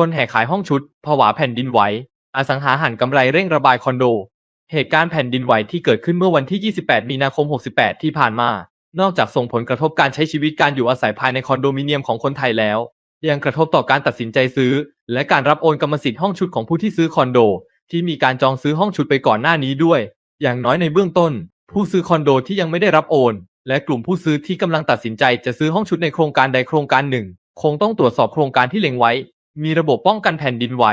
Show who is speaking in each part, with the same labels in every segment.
Speaker 1: คนแห่ขายห้องชุดผวาแผ่นดินไหว อสังหาหันกำไรเร่งระบายคอนโด เหตุการณ์แผ่นดินไหวที่เกิดขึ้นเมื่อวันที่ 28 มีนาคม 68 ที่ผ่านมา นอกจากส่งผลกระทบการใช้ชีวิตการอยู่อาศัยภายในคอนโดมิเนียมของคนไทยแล้ว ยังกระทบต่อการตัดสินใจซื้อ และการรับโอนกรรมสิทธิ์ห้องชุดของผู้ที่ซื้อคอนโด ที่มีการจองซื้อห้องชุดไปก่อนหน้านี้ด้วย อย่างน้อยในเบื้องต้น ผู้ซื้อคอนโดที่ยังไม่ได้รับโอน และกลุ่มผู้ซื้อที่กำลังตัดสินใจจะซื้อห้องชุดในโครงการใดโครงการหนึ่ง คงต้องตรวจสอบโครงการที่เล็งไว้ มีระบบป้องกันแผ่นดินไหว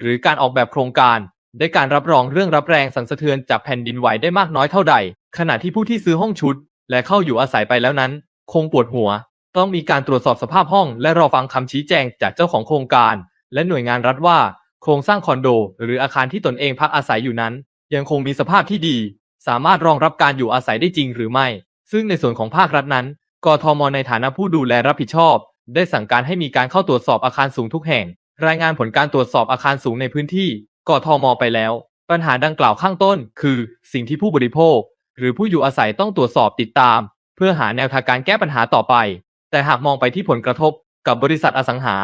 Speaker 1: หรือการออกแบบโครงการ ได้การรับรองเรื่องรับแรงสั่นสะเทือนจากแผ่นดินไหวได้มากน้อยเท่าใด ขณะที่ผู้ที่ซื้อห้องชุด และเข้าอยู่อาศัยไปแล้วนั้น คงปวดหัว ต้องมีการตรวจสอบสภาพห้อง และรอฟังคำชี้แจงจากเจ้าของโครงการ และหน่วยงานรัฐว่า โครงสร้างคอนโด หรืออาคารที่ตนเองพักอาศัยอยู่นั้น ยังคงมีสภาพที่ดี สามารถรองรับการอยู่อาศัยได้จริงหรือไม่ ซึ่งในส่วนของภาครัฐนั้นกทมในฐานะผู้ดูแลรับผิดชอบ ได้สั่งการให้มีการเข้าตรวจสอบอาคารสูงทุกแห่ง รายงานผลการตรวจสอบอาคารสูงในพื้นที่กทมไปแล้ว ปัญหาดังกล่าวข้างต้น คือ สิ่งที่ผู้บริโภค หรือผู้อยู่อาศัยต้องตรวจสอบติดตาม เพื่อหาแนวทางการแก้ปัญหาต่อไป แต่หากมองไปที่ผลกระทบกับบริษัทอสังหา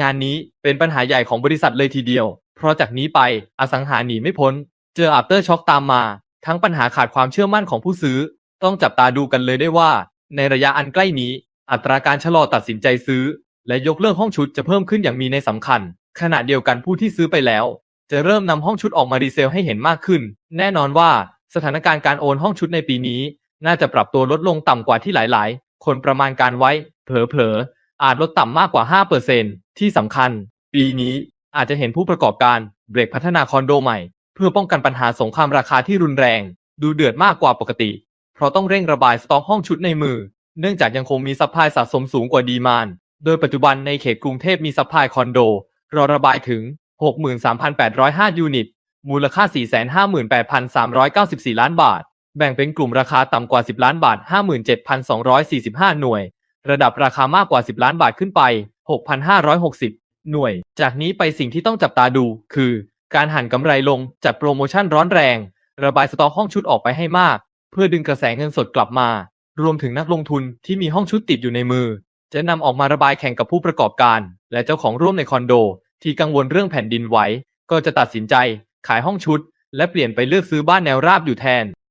Speaker 1: งานนี้เป็นปัญหาใหญ่ของบริษัทเลยทีเดียว เพราะจากนี้ไปอสังหาหนีไม่พ้น เจออัปเตอร์ช็อคตามมา ทั้งปัญหาขาดความเชื่อมั่นของผู้ซื้อ ต้องจับตาดูกันเลยได้ว่า ในระยะอันใกล้นี้ อัตราการชะลอตัดสินใจซื้อ และยกเลิกห้องชุดจะเพิ่มขึ้นอย่างมีในสำคัญ ขณะเดียวกันผู้ที่ซื้อไปแล้ว จะเริ่มนำห้องชุดออกมารีเซลให้เห็นมากขึ้น แน่นอนว่าสถานการณ์การโอนห้องชุดในปีนี้ น่าจะปรับตัวลดลงต่ำกว่าที่หลาย ๆ คนประมาณการไว้ เผลอๆอาจลดต่ำมากกว่า 5%ที่สำคัญ ปีนี้อาจจะเห็นผู้ประกอบการเบรกพัฒนาคอนโดใหม่ เพื่อป้องกันปัญหาสงครามราคาที่รุนแรง ดูเดือดมากกว่าปกติ เพราะต้องเร่งระบายสต็อกห้องชุดในมือ เนื่องจากยังคงมีซัพพลายสะสมสูงกว่าดีมานโดยปัจจุบันในเขตกรุงเทพมีซัพพลายคอนโด รอระบายถึง 63,805 ยูนิต มูลค่า 458,394 ล้านบาท แบ่งเป็นกลุ่มราคาต่ำกว่า 10 ล้านบาท 57,245 หน่วย ระดับราคามากกว่า 10 ล้านบาทขึ้นไป 6,560 หน่วย จากนี้ไปสิ่งที่ต้องจับตาดู คือ การหันกำไรลงจัดโปรโมชั่นร้อนแรง ระบายสต็อกห้องชุดออกไปให้มาก เพื่อดึงกระแสเงินสดกลับมา รวมถึงนักลงทุนที่มีห้องชุดติดอยู่ในมือ จะนำออกมาระบายแข่งกับผู้ประกอบการ และเจ้าของร่วมในคอนโด ที่กังวลเรื่องแผ่นดินไหวก็จะตัดสินใจ ขายห้องชุด และเปลี่ยนไปเลือกซื้อบ้านแนวราบอยู่แทน